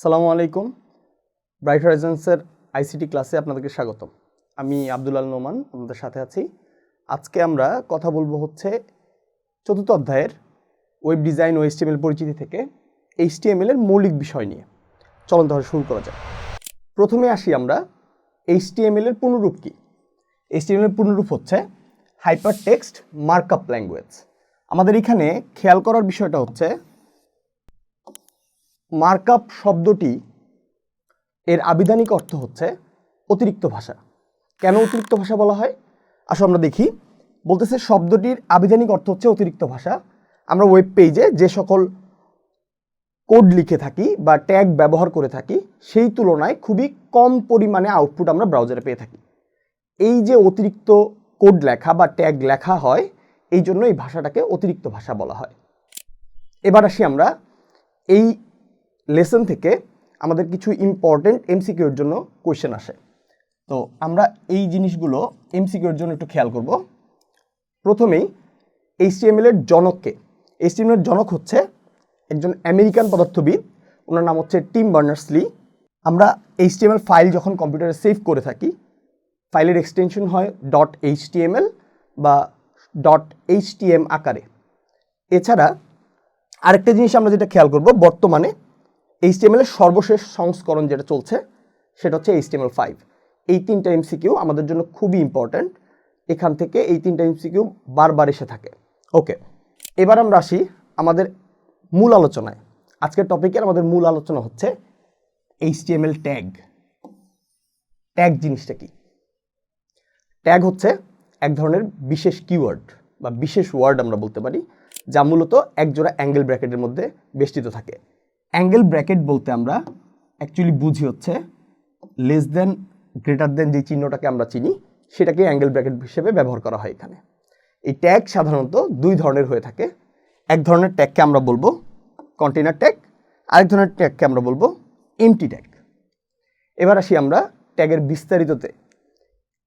সালামু আলাইকুম। Bright হরাইজন্সের ICT ক্লাসে আপনাদেরকে স্বাগতম। আমি আব্দুল আল নোমান, আপনাদের সাথে আছি। আজকে আমরা কথা বলব হচ্ছে চতুর্থ অধ্যায়ের ওয়েব ডিজাইন ও এইচটিএমএল পরিচিতি থেকে এইচটিএমএল এর মৌলিক বিষয় নিয়ে। চলন তাহলে শুরু করা যাক। প্রথমে আসি আমরা এইচটিএমএল এর পূর্ণরূপ কি? এইচটিএমএল এর পূর্ণরূপ হচ্ছে হাইপার টেক্সট মার্কআপ ল্যাঙ্গুয়েজ আমাদের এখানে খেয়াল করার বিষয়টা হচ্ছে মার্কআপ শব্দটি এর আবিধানিক অর্থ হচ্ছে অতিরিক্ত ভাষা। কেন অতিরিক্ত ভাষা বলা হয়? আসো আমরা দেখি। বলতেছে শব্দটির আবিধানিক অর্থ হচ্ছে অতিরিক্ত ভাষা। আমরা ওয়েব পেজে যে সকল কোড লিখে থাকি বা ট্যাগ ব্যবহার করে থাকি, সেই তুলনায় খুবই কম পরিমাণে আউটপুট আমরা ব্রাউজারে পেয়ে থাকি। এই যে অতিরিক্ত কোড লেখা বা ট্যাগ লেখা হয়, এই জন্য এই ভাষাটাকে অতিরিক্ত ভাষা বলা হয়। এবার আসি আমরা এই লেসন থেকে আমাদের কিছু ইম্পর্টেন্ট এমসিকিউর জন্য কোয়েশ্চেন আসে। তো আমরা এই জিনিসগুলো এমসিকিউর জন্য একটু খেয়াল করব। প্রথমেই এইচটিএমএল এর জনককে। এইচটিএমএল এর জনক হচ্ছে একজন আমেরিকান পদার্থবিদ। ওনার নাম হচ্ছে টিম বার্নার্সলি। আমরা এইচটিএমএল ফাইল যখন কম্পিউটারে সেভ করে থাকি, ফাইলের এক্সটেনশন হয়. ডট এইচটিএমএল বা. ডট এইচটিএম আকারে। এছাড়া আরেকটা জিনিস আমরা যেটা খেয়াল করব বর্তমানে এইচটিএমএল এর সর্বশেষ সংস্করণ যেটা চলছে, সেটা হচ্ছে এইচটিএমএল ফাইভ এই তিনটা এমসিকিউ আমাদের জন্য খুবই ইম্পর্ট্যান্ট এখান থেকে এই তিনটা এমসিকিউ বারবার এসে থাকে। ওকে এবার আমরা আসি আমাদের মূল আলোচনায়। আজকের টপিকের আমাদের মূল আলোচনা হচ্ছে এইচটিএমএল ট্যাগ ট্যাগ জিনিসটা কি? ট্যাগ হচ্ছে এক ধরনের বিশেষ কিওয়ার্ড বা বিশেষ ওয়ার্ড আমরা বলতে পারি, যা মূলত একজোড়া অ্যাঙ্গেল ব্র্যাকেটের মধ্যে বেষ্টিত থাকে। অ্যাঙ্গেল ব্র্যাকেট বলতে আমরা অ্যাকচুয়ালি বুঝি হচ্ছে লেস দেন গ্রেটার দেন যে চিহ্নটাকে আমরা চিনি, সেটাকে অ্যাঙ্গেল ব্র্যাকেট হিসেবে ব্যবহার করা হয় এখানে। এই ট্যাগ সাধারণত দুই ধরনের হয়ে থাকে। এক ধরনের ট্যাগকে আমরা বলব কন্টেনার ট্যাগ আরেক ধরনের ট্যাগকে আমরা বলব এমটি ট্যাগ এবার আসি আমরা ট্যাগের বিস্তারিততে।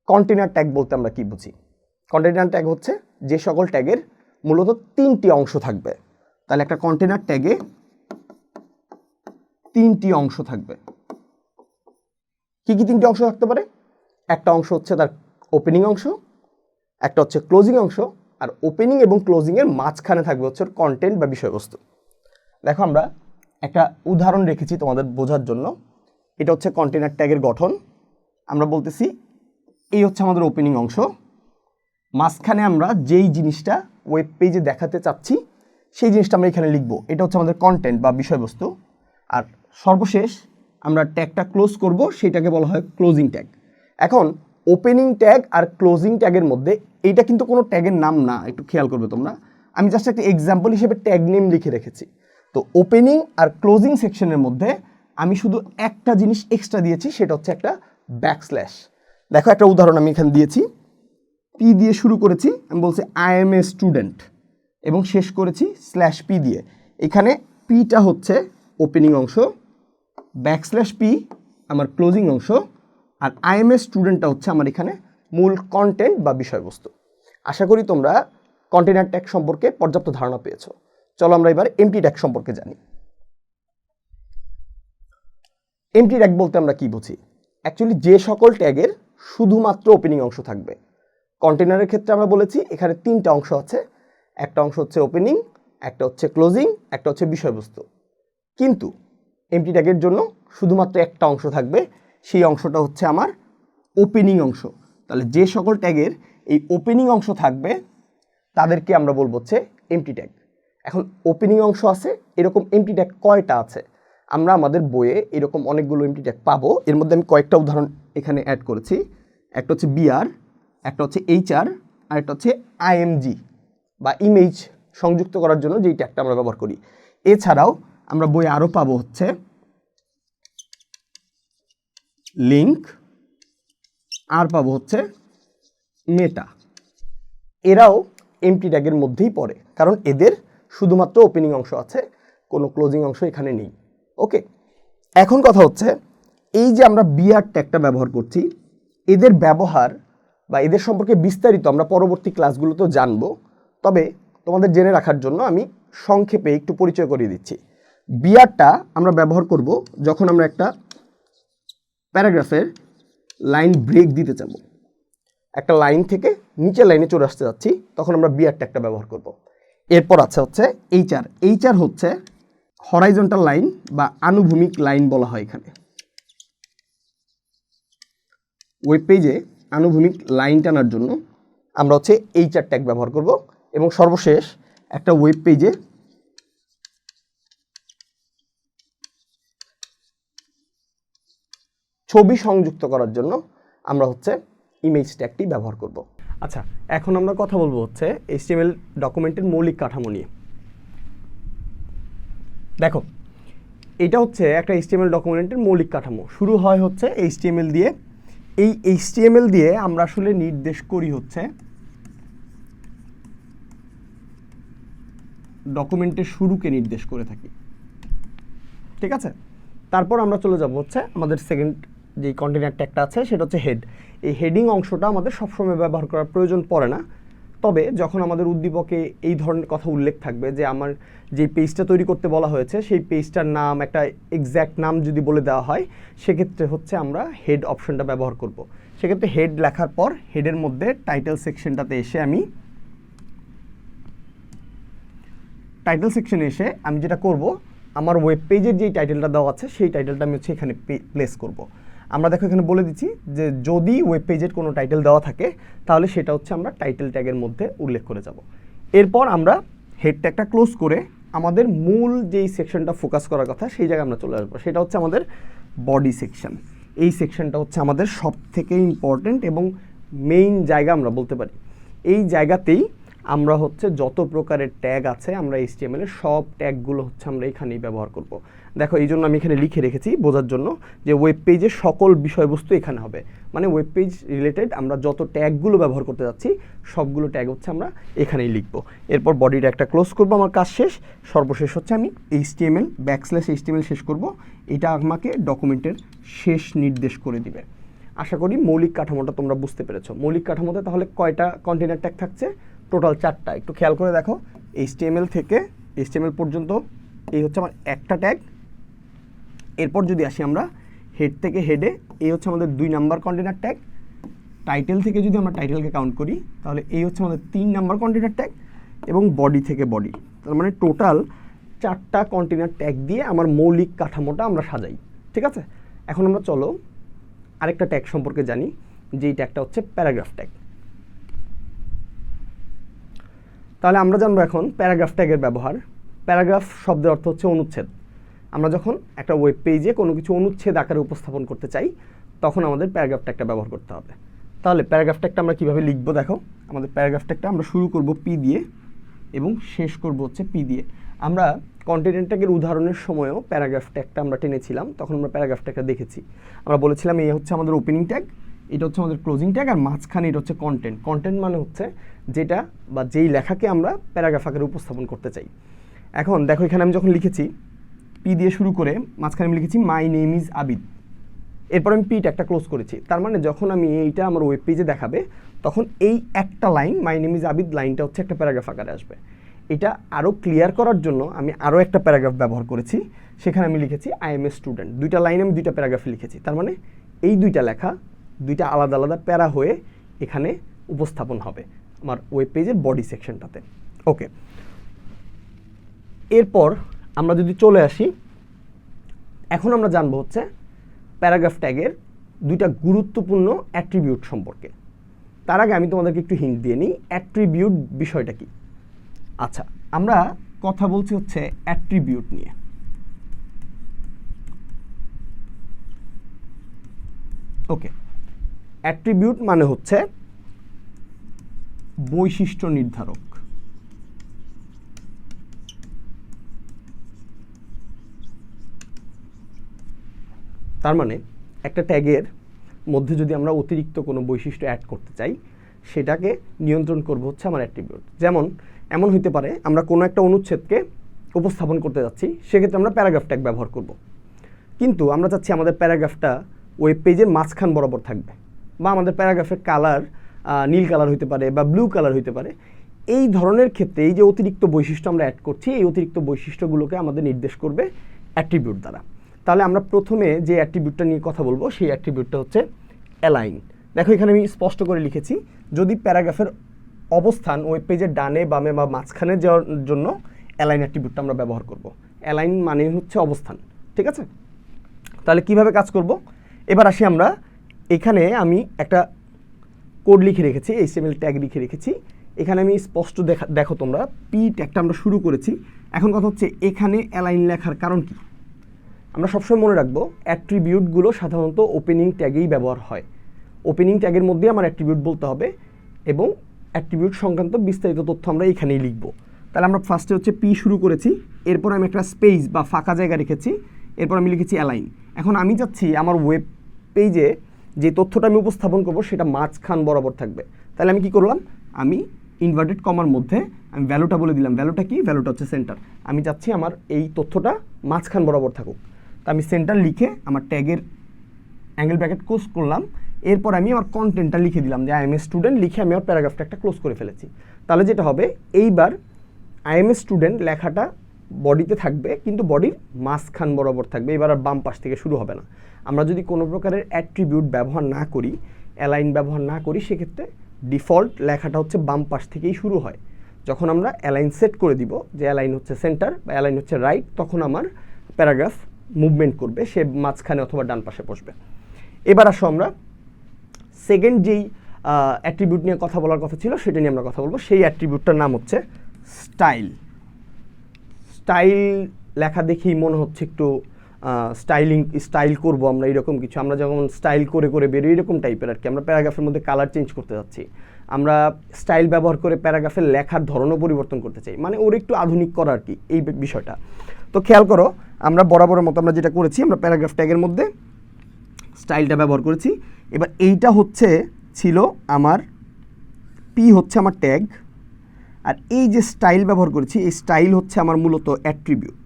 কন্টেনার ট্যাগ বলতে আমরা কি বুঝি? কন্টেনার ট্যাগ হচ্ছে যে সকল ট্যাগের মূলত তিনটি অংশ থাকবে। তাহলে একটা কন্টেনার ট্যাগে তিনটি অংশ থাকবে। কি কি তিনটি অংশ থাকতে পারে? একটা অংশ হচ্ছে তার ওপেনিং অংশ, একটা হচ্ছে ক্লোজিং অংশ, আর ওপেনিং এবং ক্লোজিংয়ের মাঝখানে থাকবে হচ্ছে কন্টেন্ট বা বিষয়বস্তু। দেখো আমরা একটা উদাহরণ রেখেছি তোমাদের বোঝার জন্য। এটা হচ্ছে কন্টেনার ট্যাগের গঠন। আমরা বলতেছি, এই হচ্ছে আমাদের ওপেনিং অংশ। মাঝখানে আমরা যেই জিনিসটা ওয়েব পেজে দেখাতে চাচ্ছি, সেই জিনিসটা আমরা এখানে লিখব। এটা হচ্ছে আমাদের কন্টেন্ট বা বিষয়বস্তু। আর সর্বশেষ আমরা ট্যাগটা ক্লোজ করব, সেটাকে বলা হয় ক্লোজিং ট্যাগ এখন ওপেনিং ট্যাগ আর ক্লোজিং ট্যাগের মধ্যে, এইটা কিন্তু কোনো ট্যাগের নাম না, একটু খেয়াল করবে তোমরা। আমি জাস্ট একটা এক্সাম্পল হিসেবে ট্যাগ নেম লিখে রেখেছি। তো ওপেনিং আর ক্লোজিং সেকশনের মধ্যে, আমি শুধু একটা জিনিস এক্সট্রা দিয়েছি, সেটা হচ্ছে একটা ব্যাকস্ল্যাশ দেখো একটা উদাহরণ আমি এখানে দিয়েছি। পি দিয়ে শুরু করেছি, আমি বলছি আই এম এ স্টুডেন্ট এবং শেষ করেছি স্ল্যাশ পি দিয়ে। এখানে পিটা হচ্ছে ওপেনিং অংশ ব্যাকস্ল্যাশ পি আমার ক্লোজিং অংশ, আর আই এম এ স্টুডেন্টটা হচ্ছে আমার এখানে মূল কন্টেন্ট বা বিষয়বস্তু। আশা করি তোমরা কন্টেনার ট্যাগ সম্পর্কে পর্যাপ্ত ধারণা পেয়েছ। চলো আমরা এবার এমটি ট্যাগ সম্পর্কে জানি। এমটি ট্যাগ বলতে আমরা কি বুঝি? অ্যাকচুয়ালি যে সকল ট্যাগের শুধুমাত্র ওপেনিং অংশ থাকবে। কন্টেনারের ক্ষেত্রে আমরা বলেছি, এখানে তিনটা অংশ আছে। একটা অংশ হচ্ছে ওপেনিং একটা হচ্ছে ক্লোজিং একটা হচ্ছে বিষয়বস্তু। কিন্তু এমটি ট্যাগের জন্য শুধুমাত্র একটা অংশ থাকবে। সেই অংশটা হচ্ছে আমার ওপেনিং অংশ। তাহলে যে সকল ট্যাগের এই ওপেনিং অংশ থাকবে, তাদেরকে আমরা বলব হচ্ছে এমটি ট্যাগ এখন ওপেনিং অংশ আছে, এরকম এমটি ট্যাগ কয়টা আছে? আমরা আমাদের বইয়ে এরকম অনেকগুলো এমটি ট্যাগ পাবো। এর মধ্যে আমি কয়েকটা উদাহরণ এখানে অ্যাড করেছি। একটা হচ্ছে বিআর একটা হচ্ছে এইচআর আর একটা হচ্ছে আইএমজি বা ইমেজ সংযুক্ত করার জন্য যেই ট্যাগটা আমরা ব্যবহার করি। এছাড়াও আমরা বই আরও পাবো হচ্ছে লিঙ্ক আর পাবো হচ্ছে মেটা এরাও এমটি ট্যাগের মধ্যেই পড়ে, কারণ এদের শুধুমাত্র ওপেনিং অংশ আছে, কোনো ক্লোজিং অংশ এখানে নেই। ওকে এখন কথা হচ্ছে, এই যে আমরা বিআর ট্যাগটা ব্যবহার করছি, এদের ব্যবহার বা এদের সম্পর্কে বিস্তারিত আমরা পরবর্তী ক্লাসগুলোতেও জানব, তবে তোমাদের জেনে রাখার জন্য আমি সংক্ষেপে একটু পরিচয় করিয়ে দিচ্ছি। বিয়ারটা আমরা ব্যবহার করব যখন আমরা একটা প্যারাগ্রাফের লাইন ব্রেক দিতে যাব একটা লাইন থেকে নিচের লাইনে চলে আসতে যাচ্ছি, তখন আমরা বিয়ার ট্যাগটা ব্যবহার করব। এরপর আছে হচ্ছে এইচআর। এইচআর হচ্ছে হরাইজন্টাল লাইন বা আনুভূমিক লাইন বলা হয় এখানে। ওয়েব পেজে আনুভূমিক লাইন টানার জন্য আমরা হচ্ছে এইচআর ট্যাগ ব্যবহার করব এবং সর্বশেষ একটা ওয়েব পেজে ছবি সংযুক্ত করার জন্য আমরা হচ্ছে ইমেজ ট্যাগটি ব্যবহার করব। আচ্ছা এখন আমরা কথা বলব হচ্ছে এইচটিএমএল ডকুমেন্টের মৌলিক কাঠামো নিয়ে। দেখো, এটা হচ্ছে একটা এইচটিএমএল ডকুমেন্টের মৌলিক কাঠামো। শুরু হয় হচ্ছে এইচটিএমএল দিয়ে। এই এইচটিএমএল দিয়ে আমরা আসলে নির্দেশ করি হচ্ছে ডকুমেন্টের শুরুকে নির্দেশ করে থাকি। ঠিক আছে? তারপর আমরা চলে যাব হচ্ছে আমাদের সেকেন্ড যে কন্টেনার ট্যাগটা আছে, সেটা হচ্ছে হেড এই হেডিং অংশটা আমাদের সবসময় ব্যবহার করার প্রয়োজন পড়ে না। তবে যখন আমাদের উদ্দীপকে এই ধরনের কথা উল্লেখ থাকবে যে আমার যে পেজটা তৈরি করতে বলা হয়েছে, সেই পেজটার নাম, একটা এক্স্যাক্ট নাম যদি বলে দেওয়া হয়, সেক্ষেত্রে হচ্ছে আমরা হেড অপশনটা ব্যবহার করব। সেক্ষেত্রে হেড লেখার পর হেডের মধ্যে টাইটেল সেকশনটাতে এসে আমি টাইটেল সেকশনে এসে আমি যেটা করব, আমার ওয়েব পেজের যেই টাইটেলটা দেওয়া আছে, সেই টাইটেলটা আমি হচ্ছে এখানে প্লেস করব। আমরা দেখো এখানে বলে দিচ্ছি যে যদি ওয়েব পেজের কোনো টাইটেল দেওয়া থাকে, তাহলে সেটা হচ্ছে আমরা টাইটেল ট্যাগের মধ্যে উল্লেখ করে যাব। এরপর আমরা হেড ট্যাগটা ক্লোজ করে আমাদের মূল যেই সেকশনটা ফোকাস করার কথা, সেই জায়গায় আমরা চলে আসব। সেটা হচ্ছে আমাদের বডি সেকশন এই সেকশনটা হচ্ছে আমাদের সব থেকে ইম্পর্ট্যান্ট এবং মেইন জায়গা আমরা বলতে পারি। এই জায়গাতেই আমরা হচ্ছে যত প্রকারের ট্যাগ আছে, আমরা এইচটিএমএল এর সব ট্যাগগুলো হচ্ছে আমরা এখানেই ব্যবহার করব। দেখো এই জন্য আমি এখানে লিখে রেখেছি বোঝার জন্য যে ওয়েব পেজের সকল বিষয়বস্তু এখানে হবে। মানে ওয়েব পেজ রিলেটেড আমরা যত ট্যাগগুলো ব্যবহার করতে যাচ্ছি, সবগুলো ট্যাগ হচ্ছে আমরা এখানেই লিখব। এরপর বডিটা একটা ক্লোজ করব, আমার কাজ শেষ। সর্বশেষ হচ্ছে আমি এইচটিএমএল ব্যাকস্ল্যাশ এইচটিএমএল শেষ করব। এটা আমাকে ডকুমেন্টের শেষ নির্দেশ করে দিবে। আশা করি মৌলিক কাঠামোটা তোমরা বুঝতে পেরেছ। মৌলিক কাঠামোতে তাহলে কয়টা কন্টেনার ট্যাগ থাকছে? টোটাল চারটা। একটু খেয়াল করে দেখো এইচটিএমএল থেকে এইচটিএমএল পর্যন্ত এই হচ্ছে আমার একটা ট্যাগ এরপর যদি আসি আমরা হেড থেকে হেডে এই হচ্ছে আমাদের দুই নাম্বার কন্টেনার ট্যাগ টাইটেল থেকে যদি আমরা টাইটেলকে কাউন্ট করি, তাহলে এই হচ্ছে আমাদের তিন নাম্বার কন্টেনার ট্যাগ এবং বডি থেকে বডি তার মানে টোটাল চারটা কন্টেনার ট্যাগ দিয়ে আমার মৌলিক কাঠামোটা আমরা সাজাই। ঠিক আছে? এখন আমরা চলো আরেকটা ট্যাগ সম্পর্কে জানি, যেই ট্যাগটা হচ্ছে প্যারাগ্রাফ ট্যাগ তাহলে আমরা জানব এখন প্যারাগ্রাফ ট্যাগের ব্যবহার। প্যারাগ্রাফ শব্দের অর্থ হচ্ছে অনুচ্ছেদ। আমরা যখন একটা ওয়েব পেজে কোনো কিছু অনুচ্ছেদ আকারে উপস্থাপন করতে চাই, তখন আমাদের প্যারাগ্রাফ ট্যাগটা ব্যবহার করতে হবে। তাহলে প্যারাগ্রাফ ট্যাগটা আমরা কীভাবে লিখব দেখো? আমাদের প্যারাগ্রাফ ট্যাগটা আমরা শুরু করব পি দিয়ে এবং শেষ করব হচ্ছে পি দিয়ে। আমরা কন্টেন্ট ট্যাগের উদাহরণের সময়ও প্যারাগ্রাফ ট্যাগটা আমরা টেনেছিলাম, তখন আমরা প্যারাগ্রাফ ট্যাগটা দেখেছি। আমরা বলেছিলাম এই হচ্ছে আমাদের ওপেনিং ট্যাগ এটা হচ্ছে আমাদের ক্লোজিং ট্যাগ আর মাঝখানে এটা হচ্ছে কন্টেন্ট কন্টেন্ট মানে হচ্ছে যেটা বা যেই লেখাকে আমরা প্যারাগ্রাফ আকারে উপস্থাপন করতে চাই। এখন দেখো, এখানে আমি যখন লিখেছি পি দিয়ে শুরু করে মাঝখানে আমি লিখেছি মাই নেম ইজ আবিদ এরপর আমি পি ট্যাগটা ক্লোজ করেছি। তার মানে যখন আমি এইটা আমার ওয়েব পেজে দেখাবে, তখন এই একটা line my name is Abid লাইনটা হচ্ছে একটা প্যারাগ্রাফ আকারে আসবে। এটা আরও ক্লিয়ার করার জন্য আমি আরও একটা প্যারাগ্রাফ ব্যবহার করেছি। সেখানে আমি লিখেছি আই এম এ স্টুডেন্ট দুইটা লাইন আমি দুইটা প্যারাগ্রাফে লিখেছি। তার মানে এই দুইটা লেখা দুইটা আলাদা আলাদা প্যারা হয়ে এখানে উপস্থাপন হবে আমার ওয়েব পেজের বডি সেকশনটাতে ওকে এরপর আমরা যদি চলে আসি, এখন আমরা জানব হচ্ছে প্যারাগ্রাফ ট্যাগের দুইটা গুরুত্বপূর্ণ অ্যাট্রিবিউট সম্পর্কে। তার আগে আমি তোমাদেরকে একটু হিন্ট দিয়ে নিই অ্যাট্রিবিউট বিষয়টা কি? আচ্ছা আমরা কথা বলছি হচ্ছে অ্যাট্রিবিউট নিয়ে। ওকে অ্যাট্রিবিউট মানে হচ্ছে বৈশিষ্ট্য নির্ধারক। তার মানে একটা ট্যাগের মধ্যে যদি আমরা অতিরিক্ত কোনো বৈশিষ্ট্য অ্যাড করতে চাই, সেটাকে নিয়ন্ত্রণ করব হচ্ছে আমার অ্যাট্রিবিউট যেমন, এমন হইতে পারে আমরা কোনো একটা অনুচ্ছেদকে উপস্থাপন করতে যাচ্ছি, সেক্ষেত্রে আমরা প্যারাগ্রাফ ট্যাগ ব্যবহার করব। কিন্তু আমরা চাচ্ছি আমাদের প্যারাগ্রাফটা ওয়েব পেজের মাঝখান বরাবর থাকবে। বা আমাদের প্যারাগ্রাফের কালার নীল কালার হইতে পারে বা ব্লু কালার হইতে পারে, এই ধরনের ক্ষেত্রে এই যে অতিরিক্ত বৈশিষ্ট্য আমরা অ্যাড করছি, এই অতিরিক্ত বৈশিষ্ট্যগুলোকে আমাদের নির্দেশ করবে অ্যাট্রিবিউট দ্বারা। তাহলে আমরা প্রথমে যে অ্যাট্রিবিউটটা নিয়ে কথা বলব, সেই অ্যাট্রিবিউটটা হচ্ছে অ্যালাইন দেখো এখানে আমি স্পষ্ট করে লিখেছি, যদি প্যারাগ্রাফের অবস্থান ওয়েব পেজের ডানে, বামে বা মাঝখানে যাওয়ার জন্য অ্যালাইন অ্যাট্রিবিউটটা আমরা ব্যবহার করব। অ্যালাইন মানে হচ্ছে অবস্থান, ঠিক আছে? তাহলে কীভাবে কাজ করব? এবার আসি আমরা এখানে আমি একটা কোড লিখে রেখেছি এইচটিএমএল ট্যাগ লিখে রেখেছি। এখানে আমি স্পষ্ট দেখা, দেখো তোমরা পি ট্যাগটা আমরা শুরু করেছি। এখন কথা হচ্ছে এখানে অ্যালাইন লেখার কারণ কি? আমরা সবসময় মনে রাখব অ্যাট্রিবিউটগুলো সাধারণত ওপেনিং ট্যাগেই ব্যবহার হয়। ওপেনিং ট্যাগের মধ্যে আমার অ্যাট্রিবিউট বলতে হবে এবং অ্যাট্রিবিউট সংক্রান্ত বিস্তারিত তথ্য আমরা এখানেই লিখব। তাহলে আমরা ফার্স্টে হচ্ছে পি শুরু করেছি, এরপর আমি একটা স্পেস বা ফাঁকা জায়গা রেখেছি, এরপর আমি লিখেছি অ্যালাইন এখন আমি চাচ্ছি আমার ওয়েব পেজে যে তথ্যটা আমি উপস্থাপন করব সেটা মাঝখান বরাবর থাকবে। তাহলে আমি কি করলাম? আমি ইনভার্টেড কমার মধ্যে আমি ভ্যালুটা বলে দিলাম। ভ্যালুটা কি? ভ্যালুটা হচ্ছে সেন্টার আমি চাচ্ছি আমার এই তথ্যটা মাঝখান বরাবর থাকুক। তা আমি সেন্টার লিখে আমার ট্যাগের অ্যাঙ্গেল ব্র্যাকেট ক্লোজ করলাম। এরপর আমি আমার কন্টেন্টটা লিখে দিলাম যে আই এম এ স্টুডেন্ট লিখে আমি আমার প্যারাগ্রাফটা একটা ক্লোজ করে ফেলেছি। তাহলে যেটা হবে, এইবার আই এম এ স্টুডেন্ট লেখাটা বডিতে থাকবে, কিন্তু বডির মাঝখান বরাবর থাকবে। এবার আর বাম পাশ থেকে শুরু হবে না। আমরা যদি কোনো প্রকারের অ্যাট্রিবিউট ব্যবহার না করি অ্যালাইন ব্যবহার না করি, সেক্ষেত্রে ডিফল্ট লেখাটা হচ্ছে বাম পাশ থেকেই শুরু হয়। যখন আমরা অ্যালাইন সেট করে দিব, যে অ্যালাইন হচ্ছে সেন্টার বা অ্যালাইন হচ্ছে রাইট তখন আমার প্যারাগ্রাফ মুভমেন্ট করবে, সে মাঝখানে অথবা ডান পাশে বসবে। এবার আসো আমরা সেকেন্ড যেই অ্যাট্রিবিউট নিয়ে কথা বলার কথা ছিল, সেটা নিয়ে আমরা কথা বলব। সেই অ্যাট্রিবিউটটার নাম হচ্ছে স্টাইল স্টাইল লেখা দেখেই মনে হচ্ছে একটু স্টাইলিং স্টাইল করব আমরা এরকম কিছু। আমরা যখন স্টাইল করে করে বেরোই, এরকম টাইপের আর কি। আমরা প্যারাগ্রাফের মধ্যে কালার চেঞ্জ করতে যাচ্ছি। আমরা স্টাইল ব্যবহার করে প্যারাগ্রাফের লেখার ধরনও পরিবর্তন করতে চাই। মানে ওর একটু আধুনিক করা আর কি, এই বিষয়টা। তো খেয়াল করো, আমরা বরাবরের মতো আমরা যেটা করেছি, আমরা প্যারাগ্রাফ ট্যাগের মধ্যে স্টাইলটা ব্যবহার করেছি। এবার এইটা হচ্ছে, ছিল আমার পি হচ্ছে আমার ট্যাগ আর এই যে স্টাইল ব্যবহার করেছি, এই স্টাইল হচ্ছে আমার মূলত অ্যাট্রিবিউট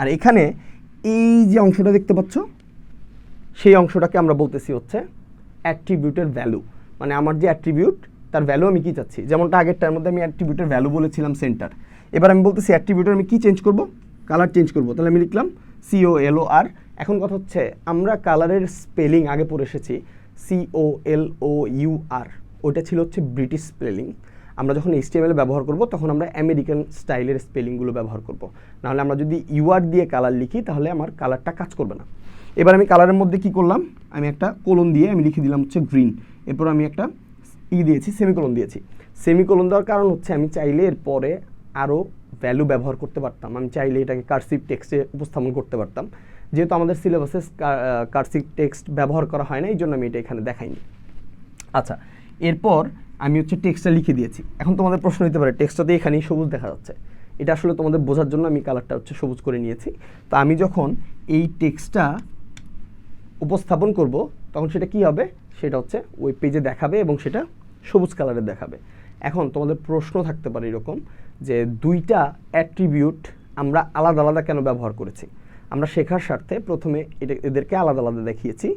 আর এখানে এই যে অংশটা দেখতে পাচ্ছ, সেই অংশটাকে আমরা বলতেছি হচ্ছে অ্যাট্রিবিউটের ভ্যালু মানে আমার যে অ্যাট্রিবিউট তার ভ্যালু আমি কি চাচ্ছি? যেমনটা আগেরটার মধ্যে আমি অ্যাট্রিবিউটের ভ্যালু বলেছিলাম সেন্টার এবার আমি বলতেছি অ্যাট্রিবিউটের আমি কী চেঞ্জ করব? কালার চেঞ্জ করব। তাহলে আমি লিখলাম সিও এল ও আর এখন কথা হচ্ছে আমরা কালারের স্পেলিং আগে পড়ে এসেছি সিও এল ও ইউ আর ওইটা ছিল হচ্ছে ব্রিটিশ স্পেলিং আমরা যখন এইচটিএমএল ব্যবহার করব, তখন আমরা আমেরিকান স্টাইলের স্পেলিংগুলো ব্যবহার করব। নাহলে আমরা যদি ইউআর দিয়ে কালার লিখি, তাহলে আমার কালারটা কাজ করবে না। এবার আমি কালারের মধ্যে কি করলাম? আমি একটা কোলন দিয়ে আমি লিখে দিলাম হচ্ছে গ্রিন এরপর আমি একটা ই দিয়েছি সেমিকোলন দিয়েছি। সেমিকোলন দেওয়ার কারণ হচ্ছে আমি চাইলে এরপরে আরও ভ্যালু ব্যবহার করতে পারতাম। আমি চাইলে এটাকে কার্সিভ টেক্সটে উপস্থাপন করতে পারতাম। যেহেতু আমাদের সিলেবাসে কার্সিভ টেক্সট ব্যবহার করা হয় না এই জন্য আমি এটা এখানে দেখাইনি। আচ্ছা এরপর আমি হচ্ছে টেক্সটটা লিখে দিয়েছি। এখন তোমাদের প্রশ্ন হতে পারে টেক্সটটাতে এখানেই সবুজ দেখা যাচ্ছে। এটা আসলে তোমাদের বোঝার জন্য আমি কালারটা হচ্ছে সবুজ করে নিয়েছি। তো আমি যখন এই টেক্সটটা উপস্থাপন করব, তখন সেটা কি হবে? সেটা হচ্ছে ওই পেজে দেখাবে এবং সেটা সবুজ কালারে দেখাবে। এখন তোমাদের প্রশ্ন থাকতে পারে এরকম যে দুইটা অ্যাট্রিবিউট আমরা আলাদা আলাদা কেন ব্যবহার করেছি? আমরা শেখার স্বার্থে প্রথমে এটা এদেরকে আলাদা আলাদা দেখিয়েছি।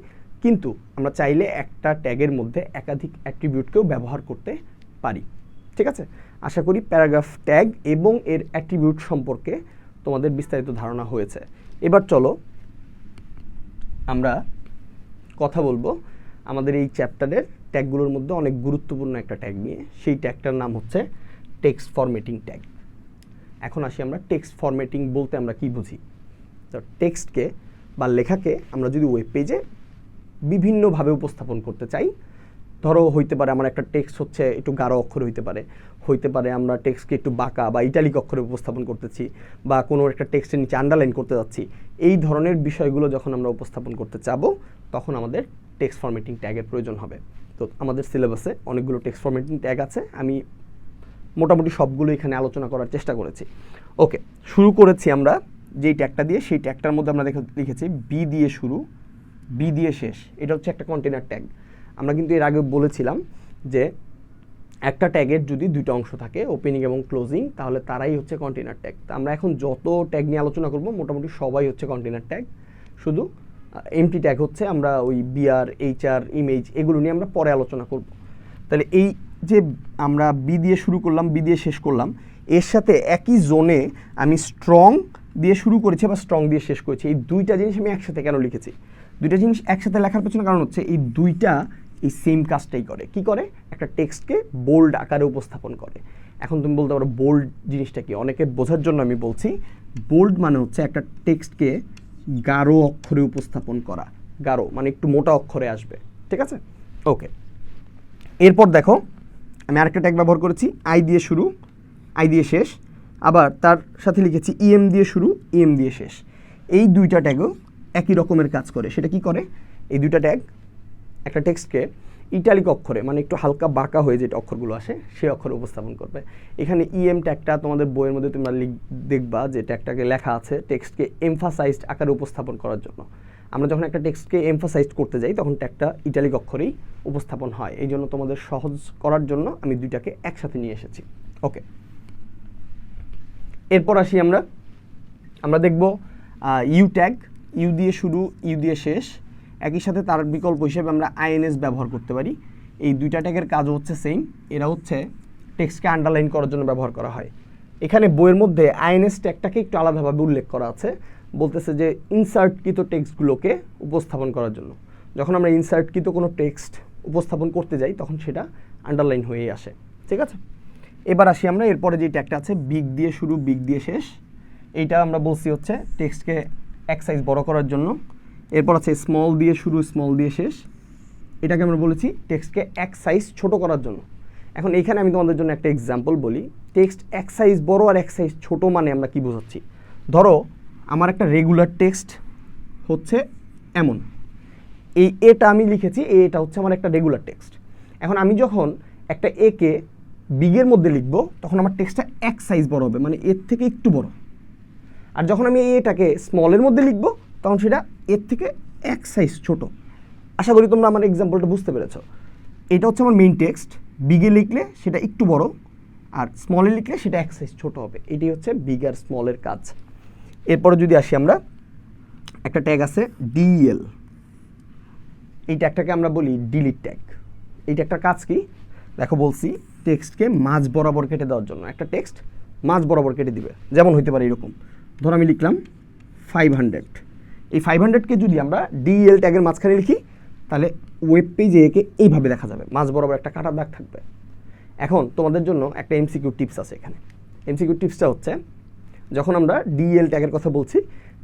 কিন্তু আমরা চাইলে একটা ট্যাগের মধ্যে একাধিক অ্যাট্রিবিউটকেও ব্যবহার করতে পারি। ঠিক আছে? আশা করি প্যারাগ্রাফ ট্যাগ এবং এর অ্যাট্রিবিউট সম্পর্কে তোমাদের বিস্তারিত ধারণা হয়েছে। এবার চলো আমরা কথা বলব আমাদের এই চ্যাপ্টারের ট্যাগগুলোর মধ্যে অনেক গুরুত্বপূর্ণ একটা ট্যাগ নিয়ে। সেই ট্যাগটার নাম হচ্ছে টেক্সট ফরম্যাটিং ট্যাগ। এখন আসি আমরা টেক্সট ফরম্যাটিং বলতে আমরা কি বুঝি? তো টেক্সটকে বা লেখাকে আমরা যদি ওয়েব পেজে বিভিন্নভাবে উপস্থাপন করতে চাই। ধরো, হইতে পারে আমার একটা টেক্সট হচ্ছে একটু গাঢ় অক্ষর হইতে পারে। হইতে পারে আমরা টেক্সটকে একটু বাঁকা বা ইটালিক অক্ষরে উপস্থাপন করতেছি বা কোনো একটা টেক্সটের নিচে আন্ডারলাইন করতে যাচ্ছি। এই ধরনের বিষয়গুলো যখন আমরা উপস্থাপন করতে চাবো, তখন আমাদের টেক্সট ফরম্যাটিং ট্যাগের প্রয়োজন হবে। তো আমাদের সিলেবাসে অনেকগুলো টেক্সট ফরম্যাটিং ট্যাগ আছে। আমি মোটামুটি সবগুলো এখানে আলোচনা করার চেষ্টা করেছি। ওকে শুরু করেছি আমরা যেই ট্যাগটা দিয়ে, সেই ট্যাগটার মধ্যে আমরা লিখেছি বি দিয়ে শুরু বি দিয়ে শেষ। এটা হচ্ছে একটা কন্টেনার ট্যাগ আমরা কিন্তু এর আগে বলেছিলাম যে একটা ট্যাগের যদি দুইটা অংশ থাকে ওপেনিং এবং ক্লোজিং তাহলে তারাই হচ্ছে কন্টেনার ট্যাগ তা আমরা এখন যত ট্যাগ নিয়ে আলোচনা করব, মোটামুটি সবাই হচ্ছে কন্টেনার ট্যাগ শুধু এমটি ট্যাগ হচ্ছে আমরা ওই বিআর এইচআর ইমেজ এগুলো নিয়ে আমরা পরে আলোচনা করব। তাহলে এই যে আমরা বি দিয়ে শুরু করলাম বি দিয়ে শেষ করলাম, এর সাথে একই জোনে আমি স্ট্রং দিয়ে শুরু করেছি বা স্ট্রং দিয়ে শেষ করেছি। এই দুইটা জিনিস আমি একসাথে কেন লিখেছি? দুইটা জিনিস একসাথে লেখার পেছনে কারণ হচ্ছে এই দুইটা এই সেম কাজটাই করে। কি করে? একটা টেক্সটকে বোল্ড আকারে উপস্থাপন করে। এখন তুমি বলতে পারো বোল্ড জিনিসটা কি? অনেকে বোঝার জন্য আমি বলছি বোল্ড মানে হচ্ছে একটা টেক্সটকে গাঢ় অক্ষরে উপস্থাপন করা। গাঢ় মানে একটু মোটা অক্ষরে আসবে। ঠিক আছে? ওকে এরপর দেখো, আমি আরেকটা ট্যাগ ব্যবহার করেছি আই দিয়ে শুরু আই দিয়ে শেষ। আবার তার সাথে লিখেছি ইএম দিয়ে শুরু ইএম দিয়ে শেষ। এই দুইটা ট্যাগও একই রকমের কাজ করে। সেটা কি করে? এই দুইটা ট্যাগ একটা টেক্সটকে ইটালিক অক্ষরে মানে একটু হালকা বাঁকা হয়ে যেটা অক্ষরগুলো আসে সেই অক্ষরে উপস্থাপন করবে। এখানে ইএম ট্যাগটা তোমাদের বইয়ের মধ্যে তোমরা লিখ, দেখবা যে ট্যাগটাকে লেখা আছে টেক্সটকে এমফাসাইজড আকারে উপস্থাপন করার জন্য। আমরা যখন একটা টেক্সটকে এমফাসাইজ করতে যাই, তখন ট্যাগটা ইটালিক অক্ষরেই উপস্থাপন হয়। এই জন্য তোমাদের সহজ করার জন্য আমি দুইটাকে একসাথে নিয়ে এসেছি। ওকে এরপর আসি আমরা। আমরা দেখব ইউ ট্যাগ ইউ দিয়ে শুরু, ইউ দিয়ে শেষ। একই সাথে তার বিকল্প হিসেবে আমরা আইএনএস ব্যবহার করতে পারি। এই দুইটা ট্যাগের কাজও হচ্ছে সেম এরা হচ্ছে টেক্সটকে আন্ডারলাইন করার জন্য ব্যবহার করা হয়। এখানে বইয়ের মধ্যে আইএনএস ট্যাগটাকে একটু আলাদাভাবে উল্লেখ করা আছে। বলতেছে যে ইনসার্টকৃত টেক্সটগুলোকে উপস্থাপন করার জন্য। যখন আমরা ইনসার্টকৃত কোনো টেক্সট উপস্থাপন করতে যাই, তখন সেটা আন্ডারলাইন হয়েই আসে। ঠিক আছে? এবার আসি আমরা, এরপরে যে ট্যাগটা আছে বিগ দিয়ে শুরু বিগ দিয়ে শেষ। এইটা আমরা বলছি হচ্ছে টেক্সটকে এক সাইজ বড় করার জন্য। এরপর আছে স্মল দিয়ে শুরু স্মল দিয়ে শেষ। এটাকে আমরা বলেছি টেক্সটকে এক সাইজ ছোট করার জন্য। এখন এইখানে আমি তোমাদের জন্য একটা এক্সাম্পল বলি। টেক্সট এক সাইজ বড় আর এক সাইজ ছোট মানে আমরা কি বোঝাচ্ছি? ধরো, আমার একটা রেগুলার টেক্সট হচ্ছে এমন। এই এটা আমি লিখেছি এ এটা হচ্ছে আমার একটা রেগুলার টেক্সট এখন আমি যখন একটা একে বিগের মধ্যে লিখব, তখন আমার টেক্সটটা এক সাইজ বড় হবে মানে এর থেকে একটু বড়। আর যখন আমি এটাকে স্মলের মধ্যে লিখব, তখন সেটা এর থেকে এক সাইজ ছোট। আশা করি তোমরা আমার এক্সাম্পলটা বুঝতে পেরেছ। এটা হচ্ছে আমার মেইন টেক্সট বিগে লিখলে সেটা একটু বড়, আর স্মলে লিখলে সেটা এক সাইজ ছোট হবে। এটি হচ্ছে বিগ আর স্মলের কাজ। এরপরে যদি আসি আমরা, একটা ট্যাগ আছে ডিএল এই ট্যাগটাকে আমরা বলি ডিলিট ট্যাগ এই ট্যাগটার কাজ কি? দেখো বলছি টেক্সটকে মাঝ বরাবর কেটে দেওয়ার জন্য। একটা টেক্সট মাঝ বরাবর কেটে দিবে। যেমন হইতে পারে এরকম। ধর আমি লিখলাম ফাইভ হান্ড্রেড এই ফাইভ হান্ড্রেডকে যদি আমরা ডিএল ট্যাগের মাঝখানে লিখি, তাহলে ওয়েব পেজে একে এইভাবে দেখা যাবে। মাঝ বরাবর একটা কাটা দাগ থাকবে। এখন তোমাদের জন্য একটা এমসিকিউ টিপস আছে এখানে। এমসিকিউ টিপসটা হচ্ছে, যখন আমরা ডিএল ট্যাগের কথা বলছি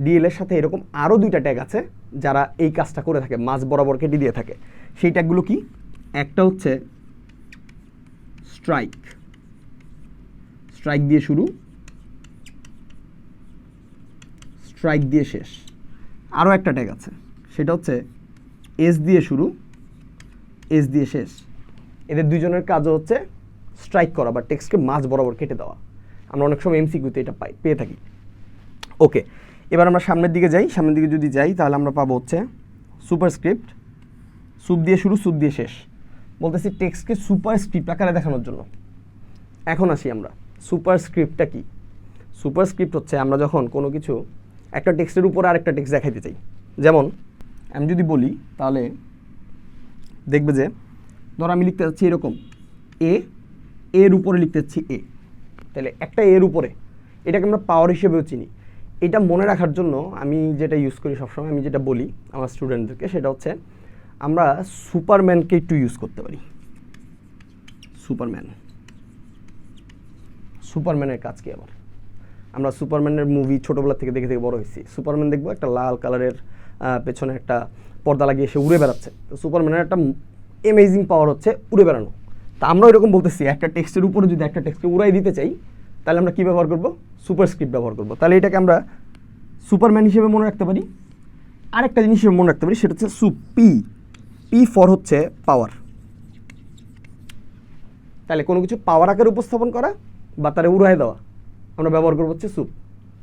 ডিএল এর সাথে এরকম আরও দুইটা ট্যাগ আছে, যারা এই কাজটা করে থাকে, মাঝ বরাবর কেটে দিয়ে থাকে। সেই ট্যাগগুলো কি? একটা হচ্ছে স্ট্রাইক স্ট্রাইক দিয়ে শুরু স্ট্রাইক দিয়ে শেষ। আরও একটা ট্যাগ আছে, সেটা হচ্ছে এস দিয়ে শুরু এস দিয়ে শেষ। এদের দুজনের কাজও হচ্ছে স্ট্রাইক করা বা টেক্সটকে মাঝ বরাবর কেটে দেওয়া। আমরা অনেক সময় এমসিকিউতে এটা পাই, পেয়ে থাকি। ওকে এবার আমরা সামনের দিকে যাই। সামনের দিকে যদি যাই, তাহলে আমরা পাবো হচ্ছে সুপারস্ক্রিপ্ট সুপ দিয়ে শুরু সুপ দিয়ে শেষ। বলতেছি টেক্সটকে সুপার স্ক্রিপ্ট আকারে দেখানোর জন্য। এখন আসি আমরা সুপার স্ক্রিপ্টটা কি? সুপার স্ক্রিপ্ট হচ্ছে আমরা যখন কোনো কিছু একটা টেক্সটের উপর আরেকটা টেক্সট দেখাইতে চাই। যেমন, আমি যদি বলি, তাহলে দেখবে যে, ধর আমি লিখতে যাচ্ছি এরকম, এ, এর উপরে লিখতে যাচ্ছি এ। তাহলে একটা এর উপরে, এটাকে আমরা পাওয়ার হিসেবেও চিনি। এটা মনে রাখার জন্য আমি যেটা ইউজ করি সবসময়, আমি যেটা বলি আমার স্টুডেন্টদেরকে সেটা হচ্ছে আমরা সুপারম্যানকে একটু ইউজ করতে পারি। সুপারম্যান সুপারম্যানের কাজ কি আবার? আমরা সুপারম্যানের মুভি ছোটোবেলা থেকে দেখে থেকে বড় হয়েছি। সুপারম্যান দেখব একটা লাল কালারের পেছনে একটা পর্দা লাগিয়ে সে উড়ে বেড়াচ্ছে। তো সুপারম্যানের একটা এমেজিং পাওয়ার হচ্ছে উড়ে বেড়ানো। তা আমরা এরকম বলতেছি, একটা টেক্সটের উপরে যদি একটা টেক্সটকে উড়াই দিতে চাই, তাহলে আমরা কী ব্যবহার করব? সুপার স্ক্রিপ্ট ব্যবহার করব। তাহলে এটাকে আমরা সুপারম্যান হিসেবে মনে রাখতে পারি। আরেকটা জিনিস হিসেবে মনে রাখতে পারি, সেটা হচ্ছে সু পি পি ফর হচ্ছে পাওয়ার তাহলে কোনো কিছু পাওয়ার আকারে উপস্থাপন করা বা তারে উড়াই দেওয়া। আমরা ব্যবহার করব হচ্ছে সুপ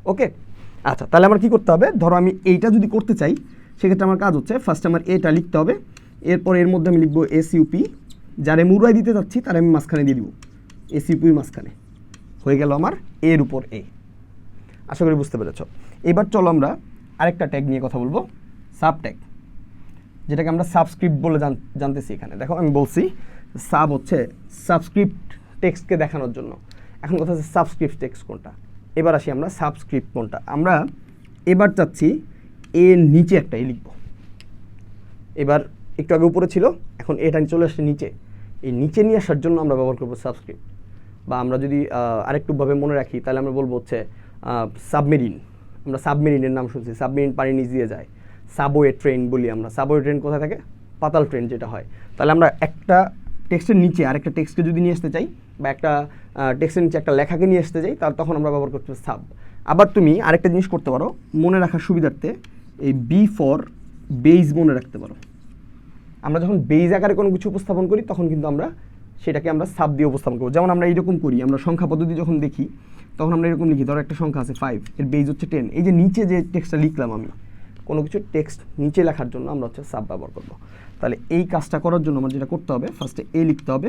ওকে আচ্ছা তাহলে আমার কি করতে হবে? ধরো আমি এইটা যদি করতে চাই, সেক্ষেত্রে আমার কাজ হচ্ছে ফার্স্ট আমার এটা লিখতে হবে। এরপর এর মধ্যে আমি লিখব এস ইউপি যার আমি দিতে যাচ্ছি তার আমি মাঝখানে দিয়ে দিব। এস ইউপির মাঝখানে। হয়ে গেল আমার এর উপর এ আশা করি বুঝতে পেরেছ। এবার চলো আমরা আরেকটা ট্যাগ নিয়ে কথা বলব। সাবট্যাগ যেটাকে আমরা সাবস্ক্রিপ্ট বলে জান- জানতেছি এখানে। দেখো, আমি বলছি সাব হচ্ছে সাবস্ক্রিপ্ট টেক্সটকে দেখানোর জন্য। এখন কথা হচ্ছে সাবস্ক্রিপ্ট টেক্সট কোনটা? এবার আসি আমরা সাবস্ক্রিপ্ট কোনটা? আমরা এবার চাচ্ছি এর নিচে একটা এ লিখব। এবার একটু আগে উপরে ছিল, এখন এটা চলে আসছে নিচে। এই নিচে নিয়ে আসার জন্য আমরা ব্যবহার করব সাবস্ক্রিপ্ট বা আমরা যদি আরেকটুভাবে মনে রাখি, তাহলে আমরা বলব হচ্ছে সাবমেরিন আমরা সাবমেরিনের নাম শুনছি। সাবমেরিন পানি নিচ দিয়ে যায়। সাবওয়ে ট্রেন বলি আমরা। সাবওয়ে ট্রেন কোথায় থাকে? পাতাল ট্রেন যেটা হয়। তাহলে আমরা একটা টেক্সটের নিচে আরেকটা টেক্সটকে যদি নিয়ে আসতে চাই, বা একটা টেক্সটের নিচে একটা লেখাকে নিয়ে আসতে যাই তাহলে তখন আমরা ব্যবহার করতে সাব। আবার তুমি আরেকটা জিনিস করতে পারো, মনে রাখার সুবিধার্থে এই বি ফর বেইজ মনে রাখতে পারো। আমরা যখন বেইজ আকারে কোনো কিছু উপস্থাপন করি, তখন কিন্তু আমরা সেটাকে আমরা সাব দিয়ে উপস্থাপন করব। যেমন আমরা এইরকম করি, আমরা সংখ্যা পদ্ধতি যখন দেখি, তখন আমরা এরকম লিখি, ধরো একটা সংখ্যা আছে ফাইভ এর বেইজ হচ্ছে টেন এই যে নিচে যে টেক্সটটা লিখলাম আমি, কোনো কিছু টেক্সট নিচে লেখার জন্য আমরা হচ্ছে সাব ব্যবহার করব। তাহলে এই কাজটা করার জন্য আমার যেটা করতে হবে ফার্স্টে এ লিখতে হবে,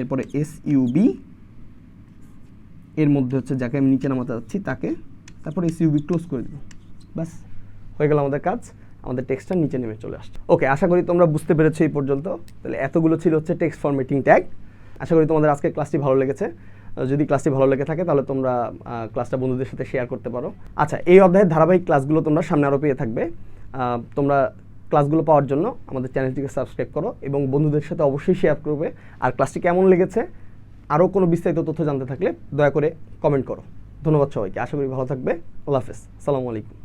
এরপরে এস ইউবি এর মধ্যে হচ্ছে যাকে আমি নিচে নামাতে যাচ্ছি, তাকে তারপরে এস ইউবি ক্লোজ করে দেবো। ব্যাস, হয়ে গেল আমাদের কাজ। আমাদের টেক্সটটা নিচে নেমে চলে আসছে। ওকে আশা করি তোমরা বুঝতে পেরেছ এই পর্যন্ত। তাহলে এতগুলো ছিল হচ্ছে টেক্সট ফরম্যাটিং ট্যাগ আশা করি তোমাদের আজকের ক্লাসটি ভালো লেগেছে। যদি ক্লাসটি ভালো লেগে থাকে, তাহলে তোমরা ক্লাসটা বন্ধুদের সাথে শেয়ার করতে পারো। আচ্ছা এই অধ্যায়ের ধারাবাহিক ক্লাসগুলো তোমরা সামনে আরও পেয়ে থাকবে। তোমরা ক্লাসগুলো পাওয়ার জন্য আমাদের চ্যানেলটিকে সাবস্ক্রাইব করো এবং বন্ধুদের সাথে অবশ্যই শেয়ার করবে। আর ক্লাসটি কেমন লেগেছে আরও কোনো বিস্তারিত তথ্য জানতে থাকলে দয়া করে কমেন্ট করো। ধন্যবাদ সবাইকে। আশা করি ভালো থাকবে। আল্লাহ হাফেজ। আসসালামু আলাইকুম।